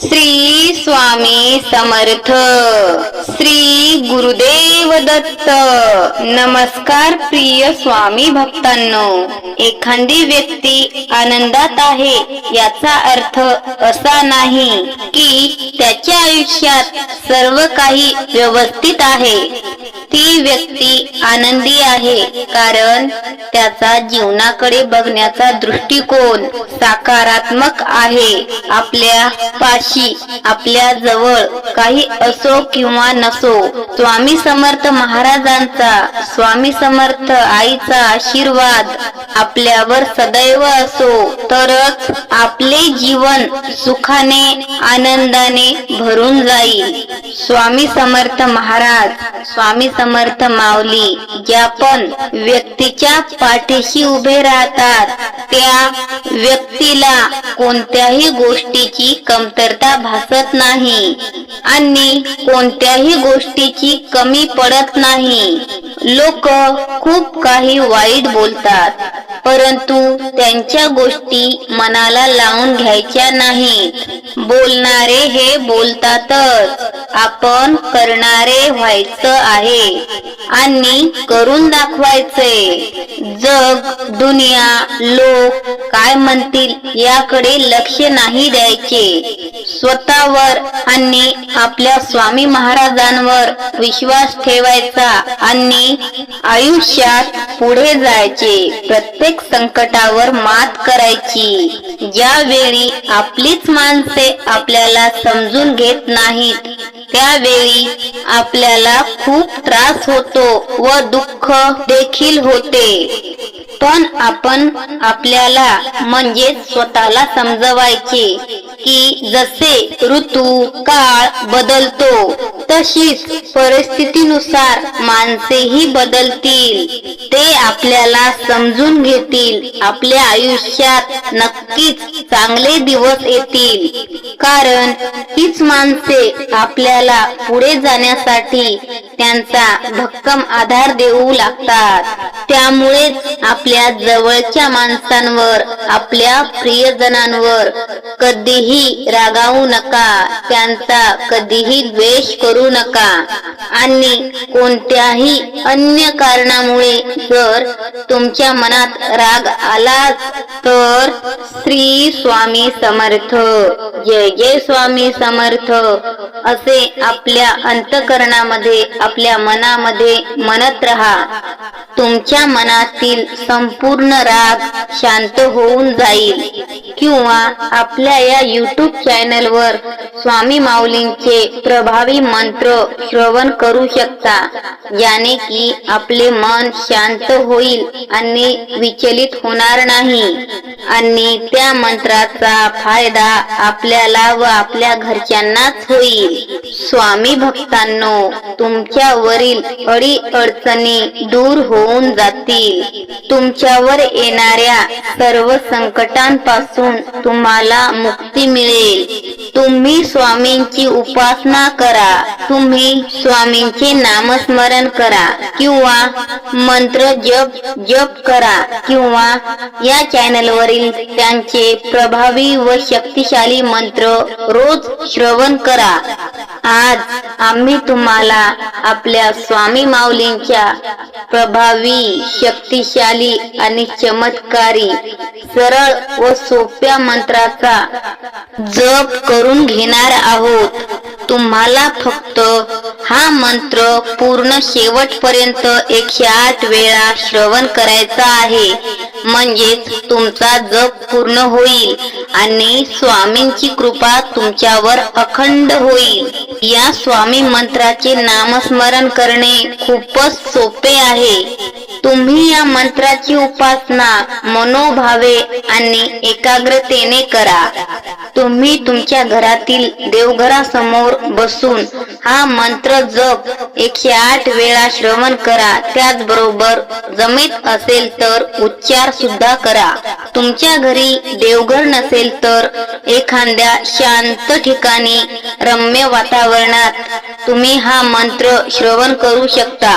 three, Shri Swami Samarth. Shri Gurudev Datta. नमस्कार प्रिय स्वामी भक्तांनो. एखादी व्यक्ती आनंदात आहे याचा अर्थ असा नाही की त्याच्या आयुष्यात सर्व काही व्यवस्थित आहे. ती व्यक्ती आनंदी आहे कारण त्याचा जीवनाकडे बघण्याचा दृष्टिकोन सकारात्मक आहे. आपल्या पाशी आपल्या जवळ काही असो किंवा नसो स्वामी समर्थ महाराजांचा स्वामी समर्थ आईचा आशीर्वाद आपल्यावर सदैव असो तरच आपले जीवन सुखाने आनंदाने भरून जाईल. स्वामी समर्थ महाराज स्वामी समर्थ माऊली ज्या पण व्यक्तीच्या पाठीशी उभे राहतात त्या व्यक्तीला कोणत्याही गोष्टीची कमतरता भासत नाही आणि कोणत्याही गोष्टीची कमी पडत नाही. लोक खूप काही वाईट बोलतात. परंतु त्यांच्या गोष्टी मनाला लावून घ्यायच्या नाहीत. बोलणारे हे बोलतातच. आपण करणारे व्हायचं आहे. आणि करून दाखवायचे. जग दुनिया लोक काय म्हणतील याकडे लक्ष नाही द्यायचे. स्वतःवर आणि आपल्या स्वामी महाराजांवर विश्वास ठेवायचा आणि आयुष्यात पुढे जायचे. प्रत्येक प्रत्येक संकटावर मात करायची. ज्यावेळी आपलीच माणसे आपल्याला समजून घेत नाहीत त्यावेळी आपल्याला खूप त्रास होतो व दुःख देखील होते. पण आपण आपल्याला म्हणजे स्वतःला समजवायचे की जसे ऋतू काळ बदलतो तशीच परिस्थितीनुसार माणसेही बदलतील. ते आपल्याला समजून घेतील. आपल्या आयुष्यात नक्कीच चांगले दिवस येतील. कारण तीच माणसे आपल्याला पुढे जाण्यासाठी त्यांचा भक्कम आधार देऊ लागतात. त्यामुळेच आपल्या जवळच्या माणसांवर आपल्या प्रियजनांवर कधीही रागावू नका. त्यांचा कधीही द्वेष करू नका. आणि कोणत्याही अन्य कारणामुळे जर तुमच्या मनात राग आला तर श्री स्वामी समर्थ. जय जय स्वामी समर्थ. असे आपल्या अंतकरणामध्ये आपल्या मनामध्ये म्हणत राहा. तुमच्या मनातील संपूर्ण राग शांत होऊन जाईल. किंवा आपल्या या युट्यूब चॅनलवर स्वामी माऊलींचे प्रभावी मंत्र श्रवण करू शकता. ज्याने की आपले मन शांत होईल आणि विचलित होणार नाही. आणि त्या मंत्राचा फायदा आपल्याला व आपल्या घरच्यांनाच होईल. स्वामी भक्तांनो तुमच्यावरील अडी अडचणी दूर हो होऊन जातील. तुमच्यावर येणाऱ्या सर्व संकटांपासून तुम्हाला मुक्ती मिळेल. तुम्ही स्वामींची उपासना करा. तुम्ही स्वामींचे नामस्मरण करा. किंवा मंत्र जप जप करा. किंवा या चॅनलवरील त्यांचे प्रभावी व शक्तिशाली मंत्र रोज श्रवण करा. आज आम्ही तुम्हाला आपल्या स्वामी माऊलींच्या प्रभावी शक्तिशाली आणि चमत्कारी सरळ व सोप्या मंत्राचा जप करून घेणार आहोत. तुम्हाला फक्त हा मंत्र पूर्ण शेवटपर्यंत एकशे आठ वेळा श्रवण करायचा आहे. म्हणजेच तुमचा जप पूर्ण होईल आणि स्वामींची कृपा तुमच्यावर अखंड होईल. या स्वामी मंत्राचे नामस्मरण करणे खूपच सोपे आहे. तुम्ही या मंत्राची उपासना मनोभावे आणि एकाग्रतेने करा. तुम्ही तुमच्या घरातील देवघरासमोर बसून हा मंत्र जप एकशे आठ वेळा श्रवण करा. त्याचबरोबर जमेत असेल तर उच्चार सुद्धा करा. तुमच्या घरी देवघर नसेल तर एखाद्या शांत ठिकाणी रम्य वातावरण वातावरणात तुम्ही हा मंत्र श्रवण करू शकता.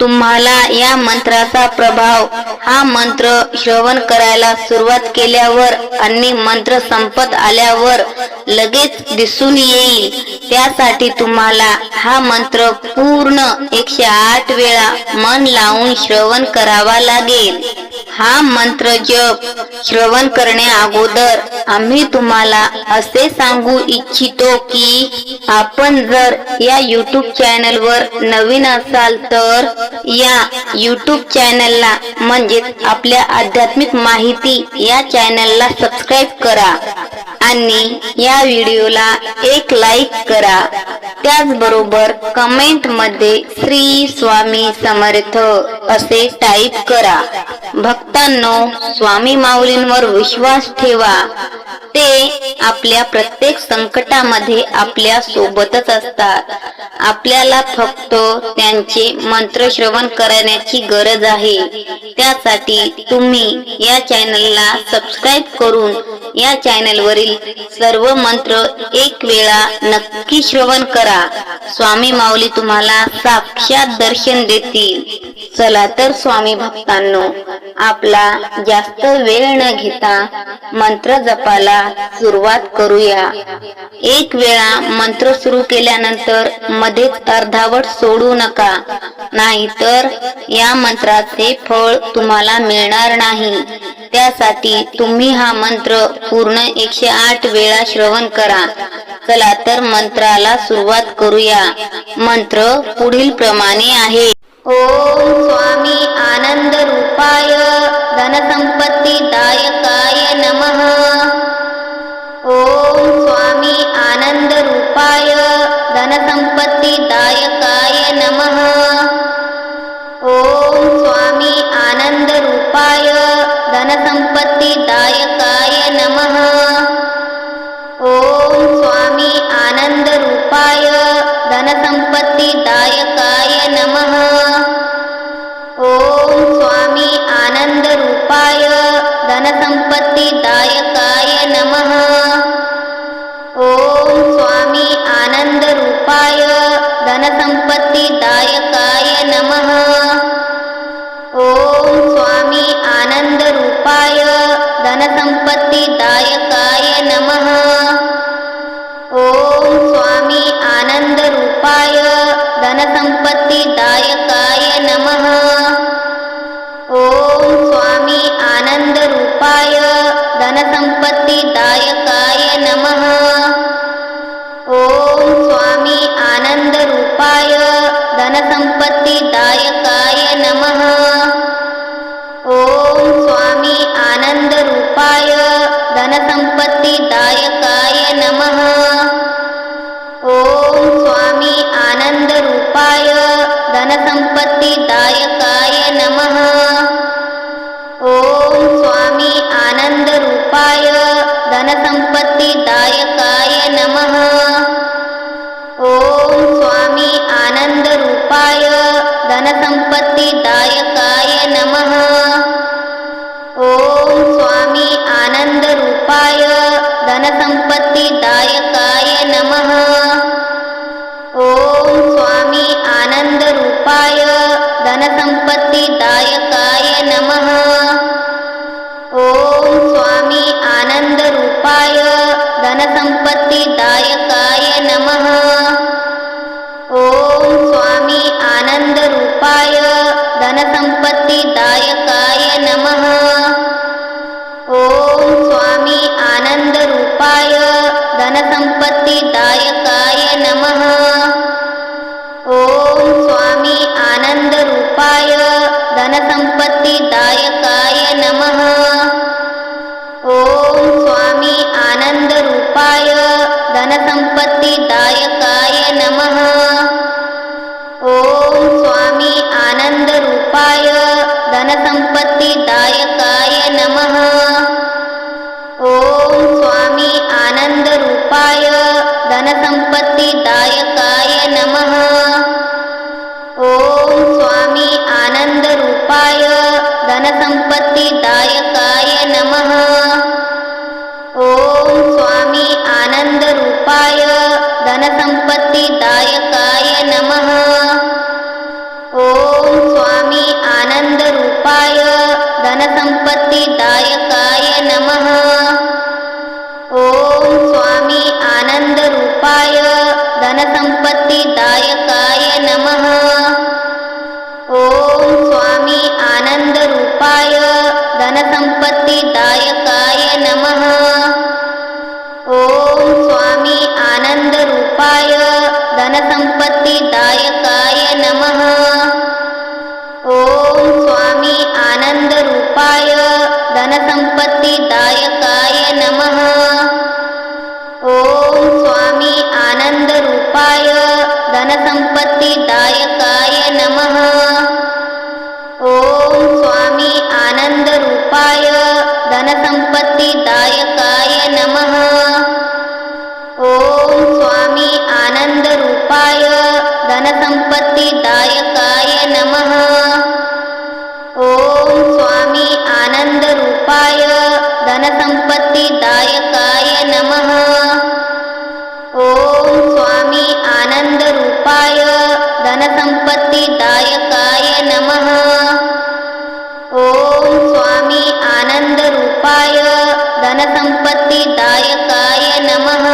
तुम्हाला या मंत्राचा प्रभाव हा मंत्र श्रवण करायला सुरुवात केल्यावर आणि मंत्र संपत आल्यावर लगेच दिसून येईल. त्यासाठी तुम्हाला हा मंत्र पूर्ण एकशे आठ वेळा मन लावून श्रवण करावा लागेल. हा मंत्र जप श्रवण करण्या अगोदर आम्ही तुम्हाला असे सांगू इच्छितो की आपण जर या युट्यूब चॅनल वर नवीन असाल तर या यूट्यूब चॅनलला म्हणजेच आपल्या आध्यात्मिक माहिती या चॅनलला सबस्क्राईब करा. आणि या व्हिडिओला एक लाईक करा. त्याचबरोबर कमेंटमध्ये श्री स्वामी समर्थ असे टाईप करा. भक्तांनो स्वामी माऊलींवर विश्वास ठेवा. ते आपल्या प्रत्येक संकटामध्ये आपल्या सोबतच असतात. आपल्याला फक्त त्यांचे मंत्र श्रवण करण्याची गरज आहे. त्यासाठी तुम्ही या चॅनलला सबस्क्राईब करून या चॅनलवरील सर्व मंत्र एक वेळा नक्की श्रवण करा. स्वामी माऊली तुम्हाला साक्षात दर्शन देतील. चला तर स्वामी भक्तांनो आपला जास्त वेळ न घेता मंत्र जपाला सुरुवात करूया. एक वेळा मंत्र सुरू केल्यानंतर मध्येच अर्धावट सोडू नका. नाहीतर या मंत्राचे फळ तुम्हाला मिळणार नाही. त्यासाठी तुम्ही हा मंत्र पूर्ण एकशे आठ वेळा श्रवण करा. चला तर मंत्राला सुरुवात करूया. मंत्र पुढील प्रमाणे आहे. ओम स्वामी आनंद रूपाय धनसंपत्ती दायकाय नमः। धनसंपत्ती दायकाय नमः। ओम स्वामी आनंद रूपाय दायकाय नमः। हितायकाय नमः। ॐ स्वामी आनन्दरूपाय धनसम्पत्तिदायकाय नमः। ॐ स्वामी आनन्दरूपाय धनसम्पत्तिदायकाय नमः। ॐ स्वामी आनन्दरूपाय धनसम्पत्तिदायकाय नमः। धनसंपत्ती दायकाय नमः। ओम स्वामी आनंद रूपाय धनसंपत्ती दायकाय नमः। ओम स्वामी आनंद रूपाय धनसंपत्ती दायकाय नमः। गुणनिदायकाय नमः. ॐ स्वामी आनन्दरूपाय धनसम्पत्तिदायक आनन्दरूपाय धनसंपत्तिदायकाय नमः। ॐ स्वामी आनन्दरूपाय धनसम्पत्तिदायकाय नमः। ॐ स्वामी आनन्दरूपाय धनसंपत्तिदायकाय नमः। ॐ स्वामी आनन्दरूपाय दायक आनन्दरूपाय धनसम्पत्तिदायकाय नमः। ॐ स्वामी आनन्दरूपाय धनसम्पत्तिदायकाय नमः। ॐ स्वामी आनन्दरूपाय धनसम्पत्तिदायकाय नमः।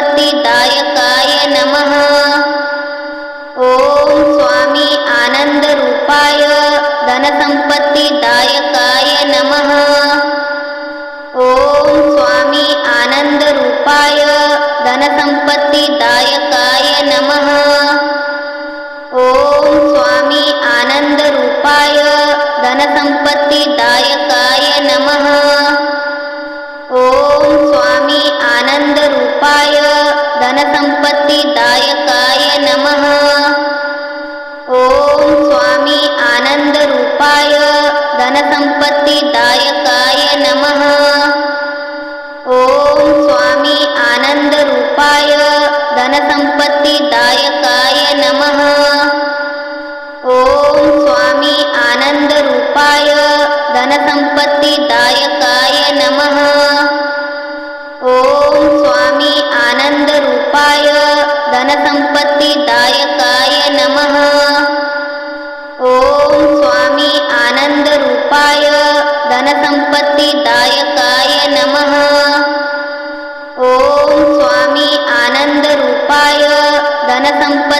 धनसंपत्तिदायकाय नमः। ॐ स्वामी आनन्दरूपाय धनसंपत्तिदायकाय नमः। ॐ स्वामी आनन्दरूपाय धनसंपत्तिदायकाय नमः। ॐ स्वामी आनन्दरूपाय धनसंपत्तिदायकाय नमः। ॐ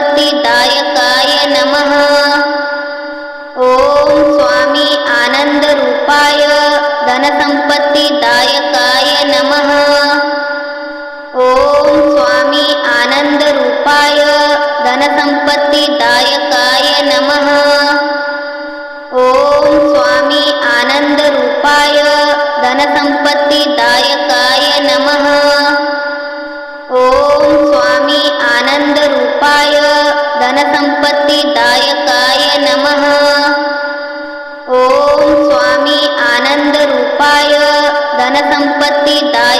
धनसंपत्तिदायकाय नमः। ॐ स्वामी आनन्दरूपाय धनसंपत्तिदायकाय नमः। ॐ स्वामी आनन्दरूपाय धनसंपत्तिदायकाय नमः। ॐ स्वामी आनन्दरूपाय धनसंपत्तिदायकाय नमः। ॐ स्वामी रूपाय धनसम्पत्तिदायकाय नमः। ओम स्वामी आनंद रूपाय आनन्दरूपाय दाय